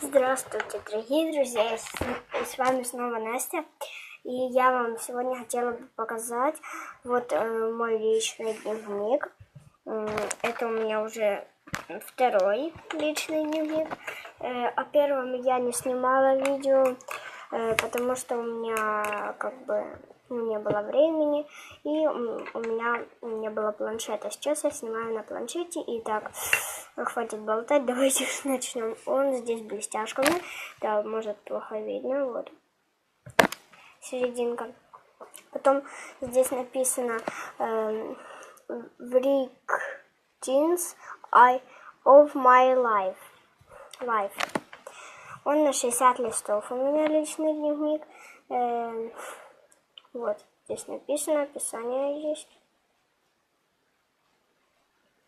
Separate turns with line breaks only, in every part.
Здравствуйте, дорогие друзья! С вами снова Настя. И я вам сегодня хотела бы показать вот э, мой личный дневник. М, Это у меня уже второй личный дневник. Э, О первом я не снимала видео, э, потому что у меня как бы ну, не было времени, и у меня не было планшета. Сейчас я снимаю на планшете, и так, хватит болтать, давайте начнем. Он здесь блестяшками, да, может плохо видно, вот, серединка. Потом здесь написано эм, Врик Jeans I of my life. life. Он на 60 листов. У меня личный дневник. Эм, вот, здесь написано, описание есть.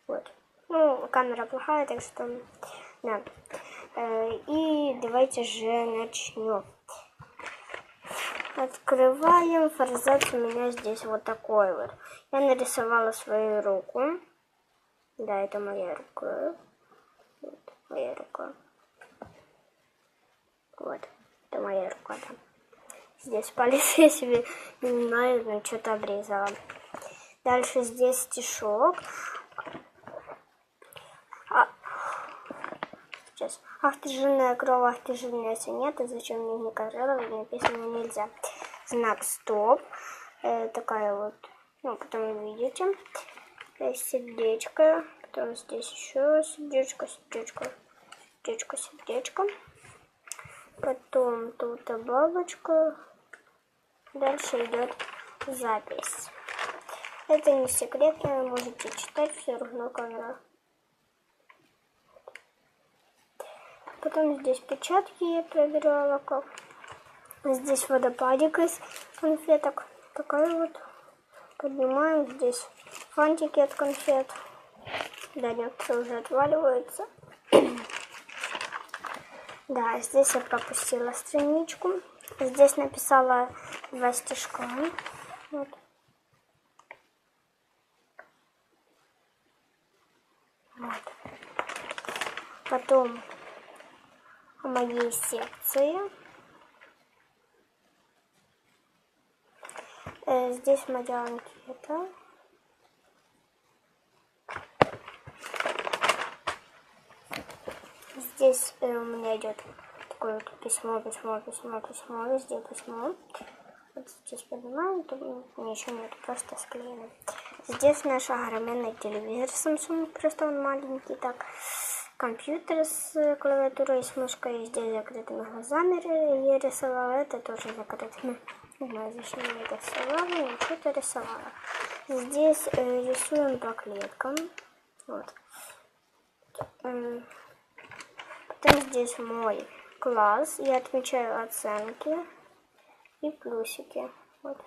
Вот. Ну, камера плохая, так что, да. Э, И давайте же начнем. Открываем. Форзац у меня здесь вот такой вот. Я нарисовала свою руку. Да, это моя рука. Вот, моя рука. Вот, это моя рука, да. Здесь палец я себе не знаю, но что-то обрезала. Дальше здесь стишок. А, Сейчас. Ах ты жирная крова, ах зачем мне не контролировать, написано нельзя. Знак стоп. Э, такая вот, ну, потом видите. Э, сердечко. Потом здесь еще сердечко, сердечко, сердечко, сердечко. Потом тут бабочка. Дальше идет запись. Это не секретно, можете читать все равно камера. Потом здесь печатки я проверяла как. Здесь водопадик из конфеток. Такая вот. Поднимаем здесь фантики от конфет. Да, некоторые уже отваливаются. Да, здесь я пропустила страничку. Здесь написала два стишка. Вот. Вот. Потом о моей секции. Э, Здесь моя анкета. Здесь э, у меня идет такое вот письмо, письмо, письмо, письмо, везде письмо. Вот здесь поднимаем, то еще нет, просто склеено. Здесь наш огроменный телевизор Samsung, просто он маленький так. Компьютер с клавиатурой и с мышкой здесь закрытыми глазами я рисовала, это тоже закрытыми. Не знаю, я это рисовала, но что-то рисовала. Здесь э, рисуем по клеткам. Вот. Потом здесь мой класс. Я отмечаю оценки и плюсики. Вот.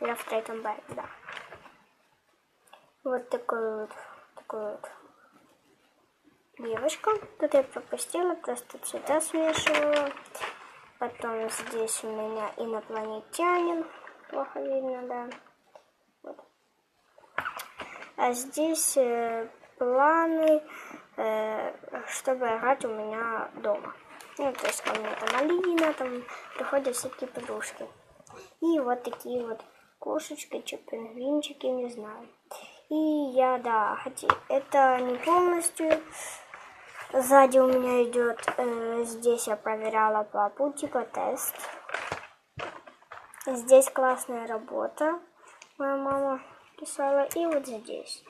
Я в третьем Б, да. Вот такой вот, такой вот девочка. Тут я пропустила, просто цвета смешивала. Потом здесь у меня инопланетянин. Плохо видно, да. Вот. А здесь э, планы, чтобы играть у меня дома. Ну, то есть ко мне там Алина, там приходят всякие подружки. И вот такие вот кошечки, че пингвинчики, не знаю. И я, да, хотя это не полностью. Сзади у меня идет, э, здесь я проверяла папу, типа тест. Здесь классная работа. Моя мама писала. И вот здесь.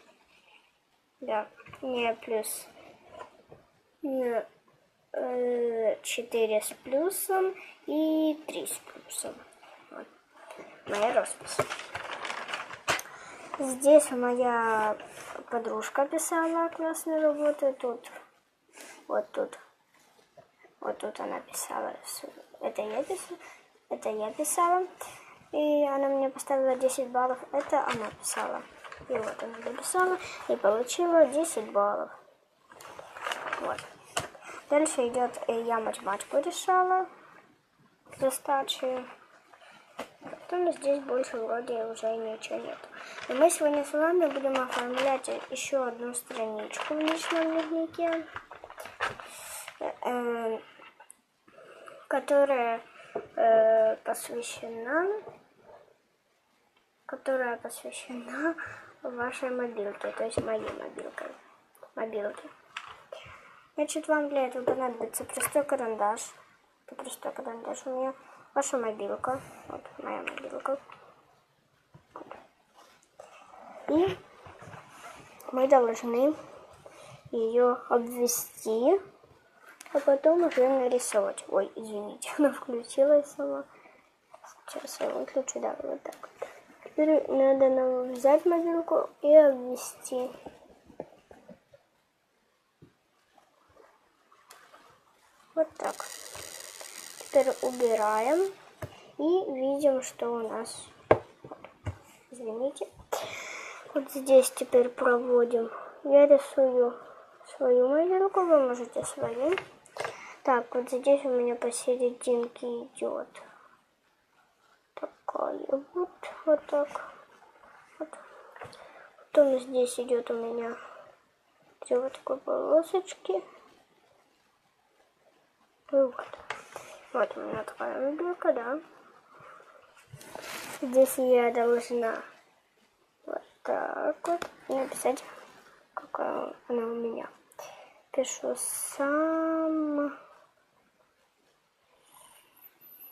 Да, не плюс. Не, э, 4 с плюсом и 3 с плюсом. Вот. Моя роспись. Здесь моя подружка писала классную работу. Тут, вот тут. Вот тут она писала. Это я писала. Это я писала. И она мне поставила 10 баллов. Это она писала. И вот она написала. И получила 10 баллов. Вот. Дальше идет э, я математику решала. Достачи. Потом здесь больше вроде уже ничего нет. И мы сегодня с вами будем оформлять еще одну страничку в личном дневнике. Э, которая э, посвящена, которая посвящена вашей мобилке, то есть моей мобилке. мобилке. Значит, вам для этого понадобится простой карандаш. Это простой карандаш у меня. Ваша мобилка. Вот моя мобилка. И мы должны ее обвести, а потом уже нарисовать. Ой, извините, она включилась сама. Сейчас я выключу, да, вот так вот. Теперь надо нам взять мобилку и обвести. Так. Теперь убираем и видим, что у нас... Извините. Вот здесь теперь проводим. Я рисую свою мобилку, вы можете свою. Так, вот здесь у меня посерединке идет такая вот, вот так. Вот. Потом здесь идет у меня две вот такой полосочки. Вот. Вот у меня такая мобилка, да. Здесь я должна вот так вот написать, какая она у меня. Пишу сам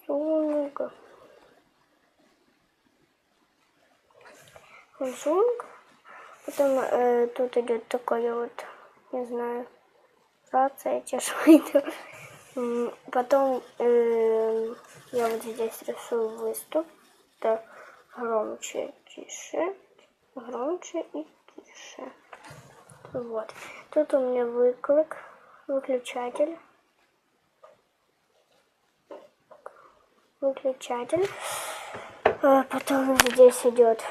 Samsung. Samsung. Потом э, тут идет такое вот, не знаю, рация, чешуйка. Потом э, я вот здесь рисую выступ. Это громче, тише, громче и тише. Вот. Тут у меня выклик, выключатель. Выключатель. А потом здесь идет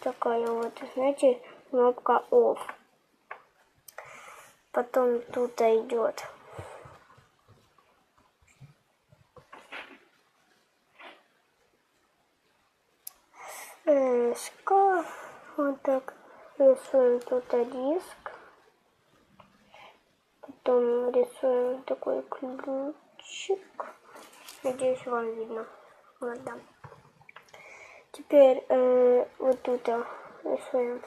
такая вот, знаете, кнопка OFF. Потом тут идет шкаф. Вот так рисуем тут диск. Потом рисуем такой ключик. Надеюсь, вам видно. Вот, да. Теперь э, вот тут рисуем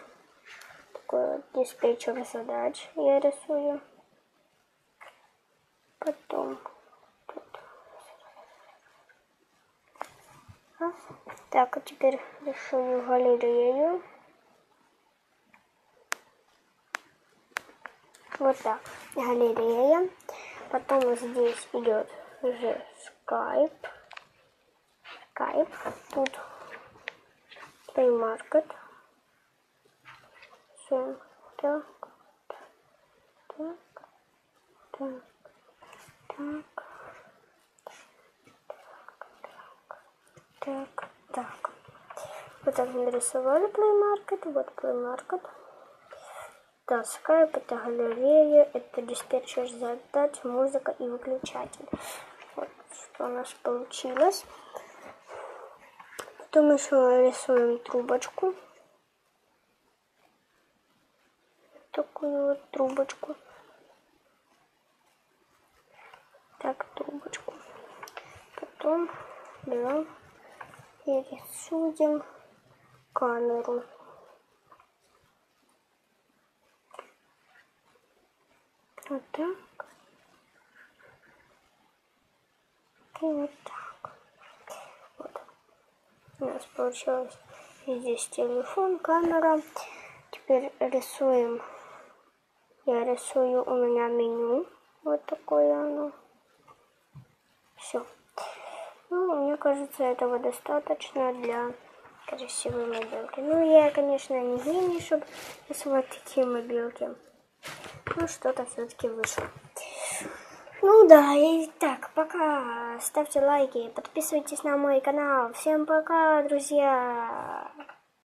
такой вот диспетчер задач. Я рисую. Потом Так, а теперь рисую галерею. Вот так, галерея. Потом здесь идет уже скайп. Скайп. Тут Play Market. Все. Так. Так. Так. Так. Так, так. Вот так нарисовали Market. Вот Play Market. Да, Skype это галерея, это диспетчер задач, музыка и выключатель. Вот что у нас получилось. Потом еще рисуем трубочку. Такую вот трубочку. Так, трубочку. Потом берем и рисуем камеру. Вот так. И вот так. Вот. У нас получилось здесь телефон, камера. Теперь рисуем. Я рисую у меня меню. Вот такое оно. Все. Ну, мне кажется, этого достаточно для красивой мобилки. Ну, я, конечно, не гений, чтобы рисовать такие мобилки. Но что-то все-таки вышло. Ну да, и так, пока. Ставьте лайки, подписывайтесь на мой канал. Всем пока, друзья.